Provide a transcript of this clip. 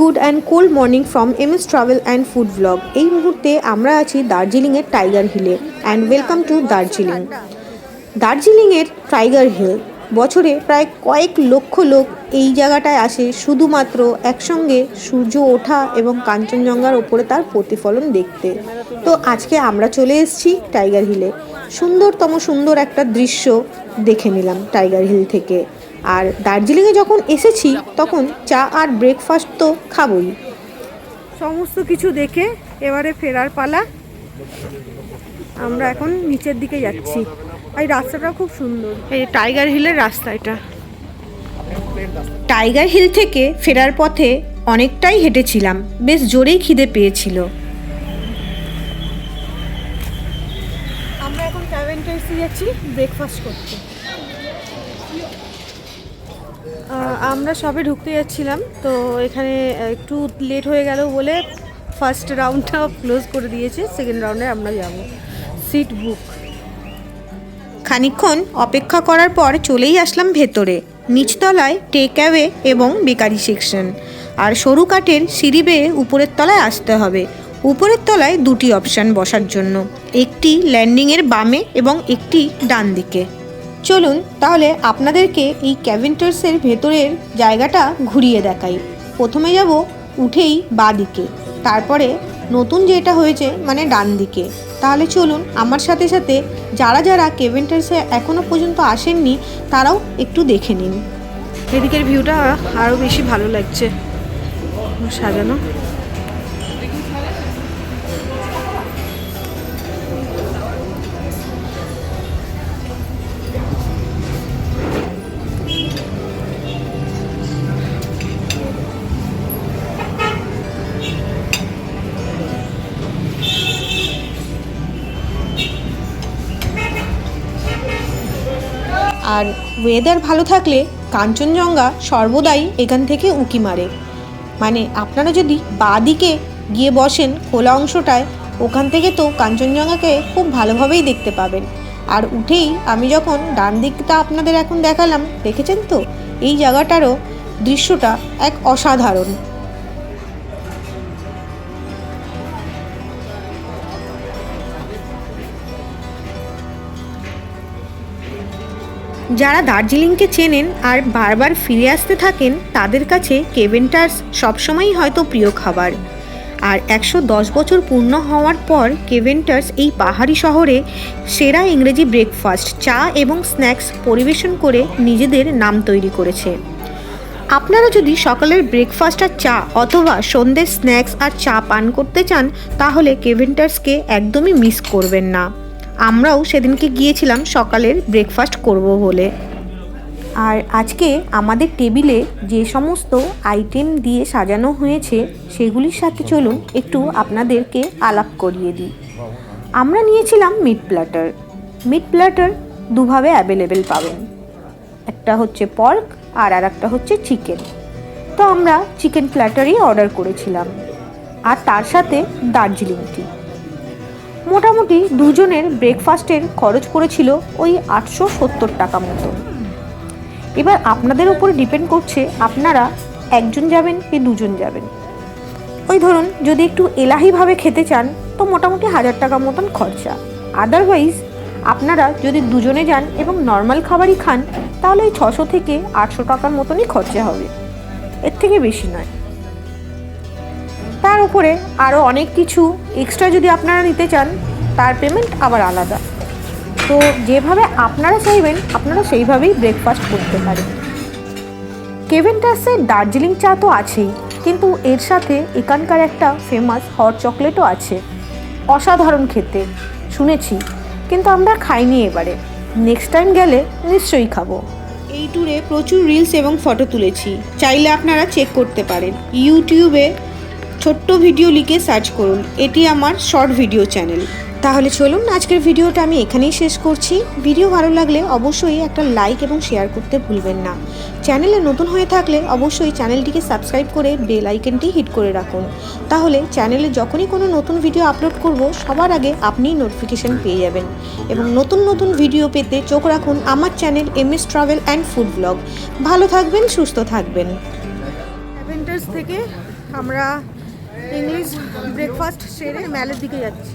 Good and cold morning from M S travel and food blog. এই মুহূর্তে আমরা আছি দার্জিলিংয়ের টাইগার হিলে অ্যান্ড ওয়েলকাম টু দার্জিলিং। দার্জিলিংয়ের টাইগার হিল বছরে প্রায় কয়েক লক্ষ লোক এই জায়গাটায় আসে শুধুমাত্র একসঙ্গে সূর্য ওঠা এবং কাঞ্চনজঙ্ঘার ওপরে তার প্রতিফলন দেখতে। তো আজকে আমরা চলে এসেছি টাইগার হিলে। সুন্দরতম সুন্দর একটা দৃশ্য দেখে নিলাম টাইগার হিল থেকে। আর দার্জিলিংয়ে যখন এসেছি তখন চা আর ব্রেকফাস্ট তো খাবই। সমস্ত কিছু দেখে এবারে ফেরার পালা। আমরা এখন নিচের দিকে যাচ্ছি। এই রাস্তাটা খুব সুন্দর। এই টাইগার হিলের রাস্তা এটা। টাইগার হিল থেকে ফেরার পথে অনেকটাই হেঁটেছিলাম। বেশ জোরেই খিদে পেয়েছিল। আমরা এখন ক্যাভেন্টার্সে যাচ্ছি ব্রেকফাস্ট করতে। আমরা সবে ঢুকতে যাচ্ছিলাম, তো এখানে একটু লেট হয়ে গেল বলে ফার্স্ট রাউন্ডটা ক্লোজ করে দিয়েছে সেকেন্ড রাউন্ডে আমরা যাব। সিট বুক খানিকক্ষণ অপেক্ষা করার পর চলেই আসলাম ভেতরে, নিচতলায় টেক অ্যাওয়ে এবং বেকারি সেকশন আর সরু কাঠের সিঁড়ি বেয়ে উপরের তলায় আসতে হবে। উপরের তলায় দুটি অপশান বসার জন্য, একটি ল্যান্ডিংয়ের বামে এবং একটি ডান দিকে চলুন তাহলে আপনাদেরকে এই ক্যাভেন্টার্সের ভেতরের জায়গাটা ঘুরিয়ে দেখাই। প্রথমে যাব উঠেই বা দিকে, তারপরে নতুন যেটা হয়েছে মানে ডান দিকে। তাহলে চলুন আমার সাথে সাথে যারা যারা কেভেন্টার্সে এখনও পর্যন্ত আসেননি, তারাও একটু দেখে নিন। এদিকের ভিউটা আরও বেশি ভালো লাগছে। সাজানো। আর ওয়েদার ভালো থাকলে কাঞ্চনজঙ্ঘা সর্বদাই এখান থেকে উঁকি মারে। মানে আপনারা যদি বাদিকে গিয়ে বসেন খোলা অংশটায়, ওখান থেকে তো কাঞ্চনজঙ্ঘাকে খুব ভালোভাবেই দেখতে পাবেন। আর উঠেই আমি যখন ডান দিকটা আপনাদের এখন দেখালাম, দেখেছেন তো? এই জায়গাটারও দৃশ্যটা এক অসাধারণ। যারা দার্জিলিংকে চেনেন আর বারবার ফিরে আসতে থাকেন, তাদের কাছে কেভেন্টার্স সবসময়ই হয়তো প্রিয় খাবার। আর একশো দশ বছর পূর্ণ হওয়ার পর কেভেন্টার্স এই পাহাড়ি শহরে সেরা ইংরেজি ব্রেকফাস্ট, চা এবং স্ন্যাক্স পরিবেশন করে নিজেদের নাম তৈরি করেছে। আপনারা যদি সকালের ব্রেকফাস্ট আর চা অথবা সন্ধ্যের স্ন্যাক্স আর চা পান করতে চান, তাহলে কেভেন্টার্সকে একদমই মিস করবেন না। আমরাও সেদিনকে গিয়েছিলাম সকালের ব্রেকফাস্ট করব বলে। আর আজকে আমাদের টেবিলে যে সমস্ত আইটেম দিয়ে সাজানো হয়েছে, সেগুলির সাথে চলুন একটু আপনাদেরকে আলাপ করিয়ে দিই। আমরা নিয়েছিলাম মিট প্ল্যাটার মিট প্ল্যাটার দুভাবে অ্যাভেলেবেল পাবেন। একটা হচ্ছে পর্ক আর আর একটা হচ্ছে চিকেন তো আমরা চিকেন প্ল্যাটারই অর্ডার করেছিলাম। আর তার সাথে দার্জিলিং টি মোটামুটি দুজনের ব্রেকফাস্টের খরচ পড়েছিল ওই আটশো সত্তর টাকা মতো। এবার আপনাদের উপরে ডিপেন্ড করছে আপনারা একজন যাবেন কি দুজন যাবেন। ওই ধরুন, যদি একটু এলাহিভাবে খেতে চান, তো মোটামুটি হাজার টাকা মতন খরচা। আদারওয়াইজ আপনারা যদি দুজনে যান এবং নর্মাল খাবারই খান, তাহলে ওই ছশো থেকে আটশো টাকার মতনই খরচা হবে। এর থেকে বেশি নয়। তার উপরে আরও অনেক কিছু এক্সট্রা যদি আপনারা নিতে চান, তার পেমেন্ট আবার আলাদা। তো যেভাবে আপনারা চাইবেন, আপনারা সেইভাবেই ব্রেকফাস্ট করতে পারেন। কেভেন্টাসের দার্জিলিং চা তো আছেই, কিন্তু এর সাথে এখানকার একটা ফেমাস হট চকলেটও আছে। অসাধারণ খেতে, শুনেছি, কিন্তু আমরা খাইনি এবারে। নেক্সট টাইম গেলে নিশ্চয়ই খাব। এই ট্যুরে প্রচুর রিলস এবং ফটো তুলেছি। চাইলে আপনারা চেক করতে পারেন। ইউটিউবে ছোট্ট ভিডিও লিখে সার্চ করুন। এটি আমার শর্ট ভিডিও চ্যানেল তাহলে চলুন, আজকের ভিডিওটা আমি এখানেই শেষ করছি। ভিডিও ভালো লাগলে অবশ্যই একটা লাইক এবং শেয়ার করতে ভুলবেন না। চ্যানেলে নতুন হয়ে থাকলে অবশ্যই চ্যানেলটিকে সাবস্ক্রাইব করে বেল আইকনটি হিট করে রাখুন। তাহলে চ্যানেলে যখনই কোনো নতুন ভিডিও আপলোড করব, সবার আগে আপনিই নোটিফিকেশন পেয়ে যাবেন। এবং নতুন নতুন ভিডিও পেতে চোখ রাখুন আমার channel M S travel and food blog ভালো থাকবেন, সুস্থ থাকবেন। থেকে আমরা ইংলিশ ব্রেকফাস্ট সেরে ম্যালের দিকে যাচ্ছি